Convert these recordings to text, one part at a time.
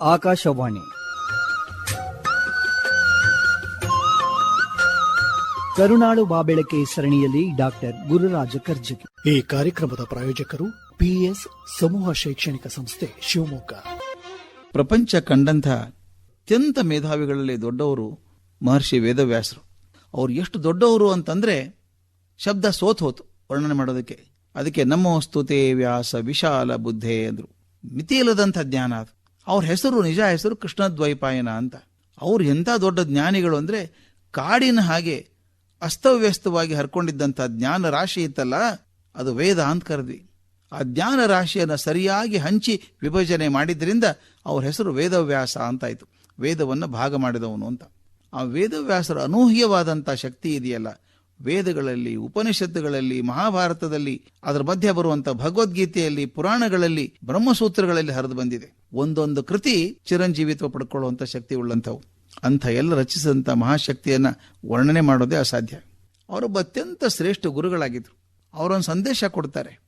ಆಕಾಶವಾಣಿ. ಕರುಣಾಳು ಬಾಬೆಳಕೆ ಸರಣಿಯಲ್ಲಿ ಡಾಕ್ಟರ್ ಗುರುರಾಜ ಕರ್ಜಗಿ ಈ ಕಾರ್ಯಕ್ರಮದ ಪ್ರಾಯೋಜಕರು ಪಿಎಸ್ ಸಮೂಹ ಶೈಕ್ಷಣಿಕ ಸಂಸ್ಥೆ ಶಿವಮೊಗ್ಗ. ಪ್ರಪಂಚ ಕಂಡಂಥ ಅತ್ಯಂತ ಮೇಧಾವಿಗಳಲ್ಲಿ ದೊಡ್ಡವರು ಮಹರ್ಷಿ ವೇದವ್ಯಾಸರು. ಅವ್ರು ಎಷ್ಟು ದೊಡ್ಡವರು ಅಂತಂದ್ರೆ ಶಬ್ದ ಸೋತ್ ಹೋತು ವರ್ಣನೆ ಮಾಡೋದಕ್ಕೆ. ಅದಕ್ಕೆ ನಮ್ಮ ಸ್ತುತೆ ವ್ಯಾಸ ವಿಶಾಲ ಬುದ್ಧೆ ಅಂದ್ರು. ಮಿತಿಯಿಲ್ಲದಂಥ ಜ್ಞಾನ ಅದು. ಅವ್ರ ಹೆಸರು ನಿಜ ಹೆಸರು ಕೃಷ್ಣದ್ವೈಪಾಯನ ಅಂತ. ಅವರು ಎಂಥ ದೊಡ್ಡ ಜ್ಞಾನಿಗಳು ಅಂದರೆ ಕಾಡಿನ ಹಾಗೆ ಅಸ್ತವ್ಯಸ್ತವಾಗಿ ಹರ್ಕೊಂಡಿದ್ದಂಥ ಜ್ಞಾನ ರಾಶಿ ಇತ್ತಲ್ಲ, ಅದು ವೇದ ಅಂತ ಕರೆದ್ವಿ. ಆ ಜ್ಞಾನ ರಾಶಿಯನ್ನು ಸರಿಯಾಗಿ ಹಂಚಿ ವಿಭಜನೆ ಮಾಡಿದ್ರಿಂದ ಅವ್ರ ಹೆಸರು ವೇದವ್ಯಾಸ ಅಂತಾಯಿತು. ವೇದವನ್ನು ಭಾಗ ಮಾಡಿದವನು ಅಂತ. ಆ ವೇದವ್ಯಾಸರ ಅನೂಹ್ಯವಾದಂಥ ಶಕ್ತಿ ಇದೆಯಲ್ಲ, ವೇದಗಳಲ್ಲಿ, ಉಪನಿಷತ್ತುಗಳಲ್ಲಿ, ಮಹಾಭಾರತದಲ್ಲಿ, ಅದರ ಮಧ್ಯೆ ಬರುವಂಥ ಭಗವದ್ಗೀತೆಯಲ್ಲಿ, ಪುರಾಣಗಳಲ್ಲಿ, ಬ್ರಹ್ಮಸೂತ್ರಗಳಲ್ಲಿ ಹರಿದು ಬಂದಿದೆ. ಒಂದೊಂದು ಕೃತಿ ಚಿರಂಜೀವಿತ್ವ ಪಡ್ಕೊಳ್ಳುವಂಥ ಶಕ್ತಿ ಉಳ್ಳಂಥವು. ಅಂಥ ಎಲ್ಲ ರಚಿಸಿದಂಥ ಮಹಾಶಕ್ತಿಯನ್ನು ವರ್ಣನೆ ಮಾಡೋದೇ ಅಸಾಧ್ಯ. ಅವರೊಬ್ಬ ಅತ್ಯಂತ ಶ್ರೇಷ್ಠ ಗುರುಗಳಾಗಿದ್ದರು ಅವರೊಂದು ಸಂದೇಶ ಕೊಡ್ತಾರೆ.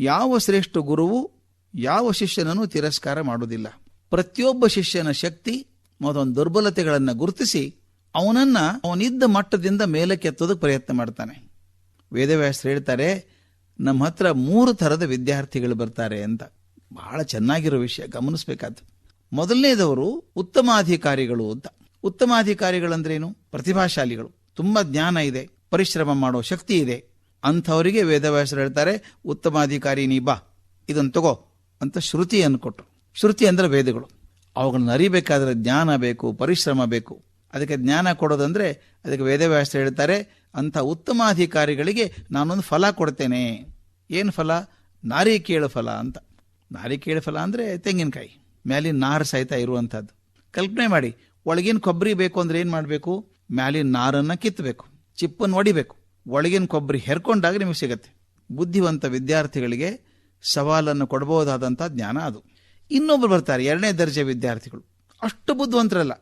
ಯಾವ ಶ್ರೇಷ್ಠ ಗುರುವು ಯಾವ ಶಿಷ್ಯನನ್ನು ತಿರಸ್ಕಾರ ಮಾಡುವುದಿಲ್ಲ. ಪ್ರತಿಯೊಬ್ಬ ಶಿಷ್ಯನ ಶಕ್ತಿ ಮತ್ತೊಂದು ದುರ್ಬಲತೆಗಳನ್ನು ಗುರುತಿಸಿ ಅವನನ್ನ ಅವನಿದ್ದ ಮಟ್ಟದಿಂದ ಮೇಲಕ್ಕೆ ಎತ್ತೋದಕ್ಕೆ ಪ್ರಯತ್ನ ಮಾಡ್ತಾನೆ. ವೇದವ್ಯಾಸರು ಹೇಳ್ತಾರೆ ನಮ್ಮ ಹತ್ರ ಮೂರು ಥರದ ವಿದ್ಯಾರ್ಥಿಗಳು ಬರ್ತಾರೆ ಅಂತ. ಬಹಳ ಚೆನ್ನಾಗಿರೋ ವಿಷಯ, ಗಮನಿಸಬೇಕಾದ್ದು. ಮೊದಲನೇದವರು ಉತ್ತಮಾಧಿಕಾರಿಗಳು ಅಂತ. ಉತ್ತಮಾಧಿಕಾರಿಗಳಂದ್ರೇನು? ಪ್ರತಿಭಾಶಾಲಿಗಳು. ತುಂಬಾ ಜ್ಞಾನ ಇದೆ, ಪರಿಶ್ರಮ ಮಾಡೋ ಶಕ್ತಿ ಇದೆ. ಅಂಥವರಿಗೆ ವೇದವ್ಯಾಸರು ಹೇಳ್ತಾರೆ, ಉತ್ತಮಾಧಿಕಾರಿ ನೀ ಬಾ ಇದನ್ನು ತಗೋ ಅಂತ ಶ್ರುತಿಯನ್ನು ಕೊಟ್ಟರು ಶ್ರುತಿ ಅಂದರೆ ವೇದಗಳು. ಅವುಗಳನ್ನ ಅರಿಬೇಕಾದ್ರೆ ಜ್ಞಾನ ಬೇಕು, ಪರಿಶ್ರಮ ಬೇಕು. ಅದಕ್ಕೆ ಜ್ಞಾನ ಕೊಡೋದಂದ್ರೆ ಅದಕ್ಕೆ ವೇದವ್ಯಾಸ ಹೇಳ್ತಾರೆ, ಅಂಥ ಉತ್ತಮಾಧಿಕಾರಿಗಳಿಗೆ ನಾನೊಂದು ಫಲ ಕೊಡ್ತೇನೆ. ಏನು ಫಲ? ನಾರಿಕೇಳು ಫಲ ಅಂತ. ನಾರಿಕೇಳು ಫಲ ಅಂದರೆ ತೆಂಗಿನಕಾಯಿ. ಮ್ಯಾಲಿನ ನಾರು ಸಹಿತ ಇರುವಂಥದ್ದು. ಕಲ್ಪನೆ ಮಾಡಿ, ಒಳಗಿನ ಕೊಬ್ಬರಿ ಬೇಕು ಅಂದ್ರೆ ಏನು ಮಾಡಬೇಕು? ಮ್ಯಾಲಿನ ನಾರನ್ನು ಕಿತ್ತಬೇಕು, ಚಿಪ್ಪನ್ನು ಒಡಿಬೇಕು. ಒಳಗಿನ ಕೊಬ್ಬರಿ ಹೆರ್ಕೊಂಡಾಗ ನಿಮಗೆ ಸಿಗತ್ತೆ. ಬುದ್ಧಿವಂತ ವಿದ್ಯಾರ್ಥಿಗಳಿಗೆ ಸವಾಲನ್ನು ಕೊಡಬಹುದಾದಂಥ ಜ್ಞಾನ ಅದು. ಇನ್ನೊಬ್ಬರು ಬರ್ತಾರೆ, ಎರಡನೇ ದರ್ಜೆ ವಿದ್ಯಾರ್ಥಿಗಳು. ಅಷ್ಟು ಬುದ್ಧಿವಂತರಲ್ಲ,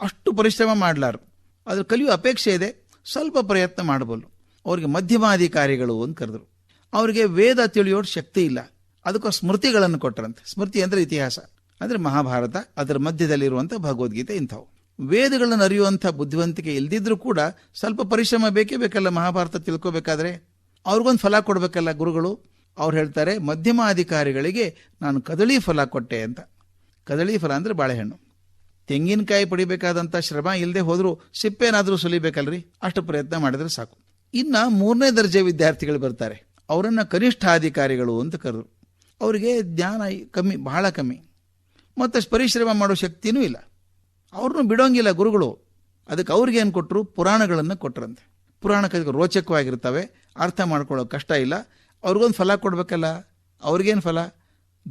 ಅಷ್ಟು ಪರಿಶ್ರಮ ಮಾಡಲಾರು ಅದ್ರ ಕಲಿಯುವ ಅಪೇಕ್ಷೆ ಇದೆ, ಸ್ವಲ್ಪ ಪ್ರಯತ್ನ ಮಾಡಬಲ್ಲು ಅವರಿಗೆ ಮಧ್ಯಮಾಧಿಕಾರಿಗಳು ಅಂತ ಕರೆದ್ರು. ಅವರಿಗೆ ವೇದ ತಿಳಿಯೋರು ಶಕ್ತಿ ಇಲ್ಲ. ಅದಕ್ಕೂ ಸ್ಮೃತಿಗಳನ್ನು ಕೊಟ್ಟರಂತೆ. ಸ್ಮೃತಿ ಅಂದ್ರೆ ಇತಿಹಾಸ. ಅಂದರೆ ಮಹಾಭಾರತ, ಅದರ ಮಧ್ಯದಲ್ಲಿರುವಂಥ ಭಗವದ್ಗೀತೆ ಇಂಥವು. ವೇದಗಳನ್ನು ಅರಿಯುವಂಥ ಬುದ್ಧಿವಂತಿಕೆ ಇಲ್ದಿದ್ರೂ ಕೂಡ ಸ್ವಲ್ಪ ಪರಿಶ್ರಮ ಬೇಕೇ ಬೇಕಲ್ಲ ಮಹಾಭಾರತ ತಿಳ್ಕೋಬೇಕಾದ್ರೆ? ಅವ್ರಿಗೊಂದು ಫಲ ಕೊಡಬೇಕಲ್ಲ ಗುರುಗಳು? ಅವ್ರು ಹೇಳ್ತಾರೆ, ಮಧ್ಯಮ ಅಧಿಕಾರಿಗಳಿಗೆ ನಾನು ಕದಳಿ ಫಲ ಕೊಟ್ಟೆ ಅಂತ. ಕದಳಿ ಫಲ ಅಂದ್ರೆ ಬಾಳೆಹಣ್ಣು. ತೆಂಗಿನಕಾಯಿ ಪಡಿಬೇಕಾದಂಥ ಶ್ರಮ ಇಲ್ಲದೆ ಹೋದರೂ ಸಿಪ್ಪೇನಾದ್ರೂ ಸುಲಿಬೇಕಲ್ರಿ? ಅಷ್ಟು ಪ್ರಯತ್ನ ಮಾಡಿದ್ರೆ ಸಾಕು. ಇನ್ನ ಮೂರನೇ ದರ್ಜೆ ವಿದ್ಯಾರ್ಥಿಗಳು ಬರ್ತಾರೆ. ಅವರನ್ನು ಕನಿಷ್ಠ ಅಧಿಕಾರಿಗಳು ಅಂತ ಕರೆದ್ರು. ಅವರಿಗೆ ಜ್ಞಾನ ಕಮ್ಮಿ, ಬಹಳ ಕಮ್ಮಿ. ಮತ್ತಷ್ಟು ಪರಿಶ್ರಮ ಮಾಡೋ ಶಕ್ತಿನೂ ಇಲ್ಲ. ಅವ್ರನ್ನೂ ಬಿಡೋಂಗಿಲ್ಲ ಗುರುಗಳು. ಅದಕ್ಕೆ ಅವ್ರಿಗೇನು ಕೊಟ್ಟರು ಪುರಾಣಗಳನ್ನು ಕೊಟ್ಟರಂತೆ ಪುರಾಣ ಕಥೆಗಳು ರೋಚಕವಾಗಿರ್ತವೆ ಅರ್ಥ ಮಾಡ್ಕೊಳ್ಳೋಕೆ ಕಷ್ಟ ಇಲ್ಲ. ಅವ್ರಿಗೊಂದು ಫಲ ಕೊಡಬೇಕಲ್ಲ? ಅವ್ರಿಗೇನು ಫಲ?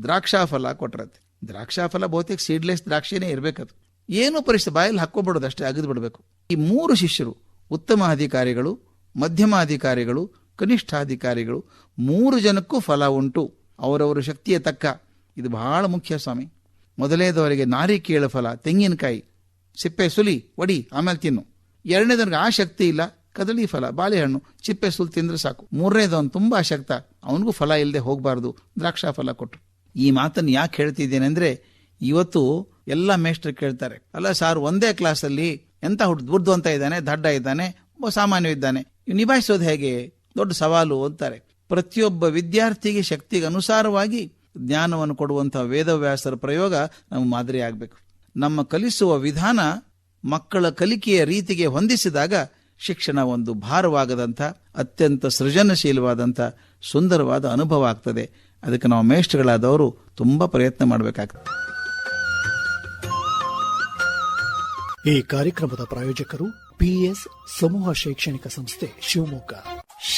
ದ್ರಾಕ್ಷಾ ಫಲ ಕೊಟ್ಟರಂತೆ ದ್ರಾಕ್ಷಾ ಫಲ ಬಹುತೇಕ ಸೀಡ್ಲೆಸ್ ದ್ರಾಕ್ಷಿನೇ ಇರಬೇಕದು. ಏನು ಪರಿಸ್ಥಿತಿ ಬಾಯಲ್ಲಿ ಹಾಕ್ಕೊಬಿಡೋದು ಅಷ್ಟೇ, ಅಗದು ಬಿಡಬೇಕು. ಈ ಮೂರು ಶಿಷ್ಯರು, ಉತ್ತಮ ಅಧಿಕಾರಿಗಳು, ಮಧ್ಯಮ ಅಧಿಕಾರಿಗಳು, ಕನಿಷ್ಠ ಅಧಿಕಾರಿಗಳು, ಮೂರು ಜನಕ್ಕೂ ಫಲ ಉಂಟು. ಅವರವರ ಶಕ್ತಿಯ ತಕ್ಕ. ಇದು ಬಹಳ ಮುಖ್ಯ ಸ್ವಾಮಿ. ಮೊದಲನೇದವರಿಗೆ ನಾರಿಕೇಳ ಫಲ, ತೆಂಗಿನಕಾಯಿ, ಸಿಪ್ಪೆ ಸುಲಿ ಒಡಿ ಆಮೇಲೆ ತಿನ್ನು. ಎರಡನೇದವ್ರಿಗೆ ಆ ಶಕ್ತಿ ಇಲ್ಲ, ಕದಳಿ ಫಲ, ಬಾಳೆಹಣ್ಣು ಚಿಪ್ಪೆ ಸುಲ್ ತಿಂದ್ರೆ ಸಾಕು. ಮೂರನೇದವನು ತುಂಬ ಶಕ್ತ, ಅವನಿಗೂ ಫಲ ಇಲ್ಲದೆ ಹೋಗಬಾರ್ದು, ದ್ರಾಕ್ಷಾ ಫಲ ಕೊಟ್ಟರು ಈ ಮಾತನ್ನು ಯಾಕೆ ಹೇಳ್ತಿದ್ದೇನೆ ಅಂದರೆ, ಇವತ್ತು ಎಲ್ಲ ಮೇಷ್ಟ್ರು ಕೇಳ್ತಾರೆ. ಅಲ್ಲ ಸಾರ್, ಒಂದೇ ಕ್ಲಾಸಲ್ಲಿ ಎಂತ ಹುಟ್ಟು ಅಂತ ಇದ್ದಾನೆ, ದಡ್ಡ ಇದ್ದಾನೆ ಸಾಮಾನ್ಯ ಇದ್ದಾನೆ ನಿಭಾಯಿಸೋದು ಹೇಗೆ? ದೊಡ್ಡ ಸವಾಲು ಅಂತಾರೆ. ಪ್ರತಿಯೊಬ್ಬ ವಿದ್ಯಾರ್ಥಿಗೆ ಶಕ್ತಿಗೆ ಅನುಸಾರವಾಗಿ ಜ್ಞಾನವನ್ನು ಕೊಡುವಂತಹ ವೇದವ್ಯಾಸರ ಪ್ರಯೋಗ ನಮ್ಮ ಮಾದರಿಯಾಗಬೇಕು ನಮ್ಮ ಕಲಿಸುವ ವಿಧಾನ ಮಕ್ಕಳ ಕಲಿಕೆಯ ರೀತಿಗೆ ಹೊಂದಿಸಿದಾಗ ಶಿಕ್ಷಣ ಒಂದು ಭಾರವಾಗದಂಥ, ಅತ್ಯಂತ ಸೃಜನಶೀಲವಾದಂಥ, ಸುಂದರವಾದ ಅನುಭವ ಆಗ್ತದೆ. ಅದಕ್ಕೆ ನಾವು ಮೇಷ್ಟ್ಗಳಾದವರು ತುಂಬ ಪ್ರಯತ್ನ ಮಾಡಬೇಕಾಗ್ತದೆ. ಈ ಕಾರ್ಯಕ್ರಮದ ಪ್ರಾಯೋಜಕರು ಪಿಎಸ್ ಸಮೂಹ ಶೈಕ್ಷಣಿಕ ಸಂಸ್ಥೆ ಶಿವಮೊಗ್ಗ.